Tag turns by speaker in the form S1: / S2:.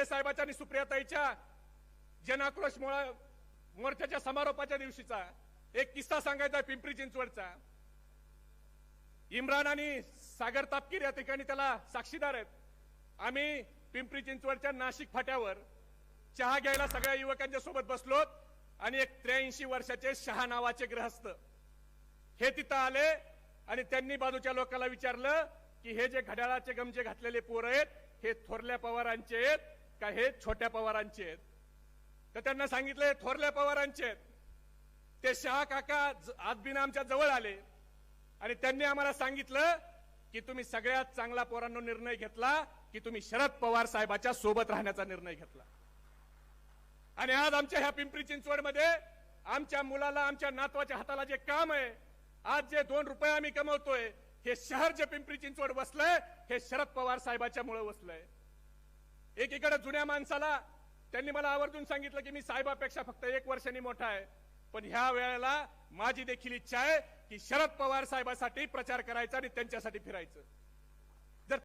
S1: घिले साहेबाच्या आणि सुप्रियाताईच्या जनाक्रोश मोळा- मोर्चाच्या समारोपाच्या दिवशीचा एक किस्सा सांगायचा पिंपरी चिंचवडचा. इम्रान आणि सागर तापकीर या ठिकाणी त्याला साक्षीदार आहेत. आम्ही पिंपरी चिंचवडच्या नाशिक फाट्यावर चहा घ्यायला सगळ्या युवकांच्या सोबत बसलोत आणि एक त्र्याऐंशी वर्षाचे शहा नावाचे ग्रहस्थ हे तिथं आले आणि त्यांनी बाजूच्या लोकांना विचारलं की हे जे घड्याळाचे गमजे घातलेले पोर आहेत हे थोरल्या पवारांचे आहेत का हे छोट्या पवारांचे आहेत? तर त्यांना सांगितलं हे थोरल्या पवारांचे आहेत. ते शहा काका ज- आज बिना आमच्या जवळ आले. आणि त्यांनी आम्हाला सांगितलं की तुम्ही सगळ्यात चांगला पोरांनो निर्णय घेतला की तुम्ही शरद पवार साहेबाच्या सोबत राहण्याचा निर्णय घेतला. आणि आज आमच्या ह्या पिंपरी चिंचवडमध्ये आमच्या मुलाला आमच्या नातवाच्या हाताला जे काम आहे आज जे दोन रुपये आम्ही कमवतोय हे शहर जे पिंपरी चिंचवड बसलंय हे शरद पवार साहेबाच्या मुळे बसलंय एकीकडे जुन्या माणसाला त्यांनी मला आवर्जून सांगितलं की मी साहेबापेक्षा फक्त एक वर्षांनी मोठा आहे. पण ह्या वेळेला माझी देखील इच्छा आहे की शरद पवार साहेबासाठी प्रचार करायचा आणि त्यांच्यासाठी फिरायचं.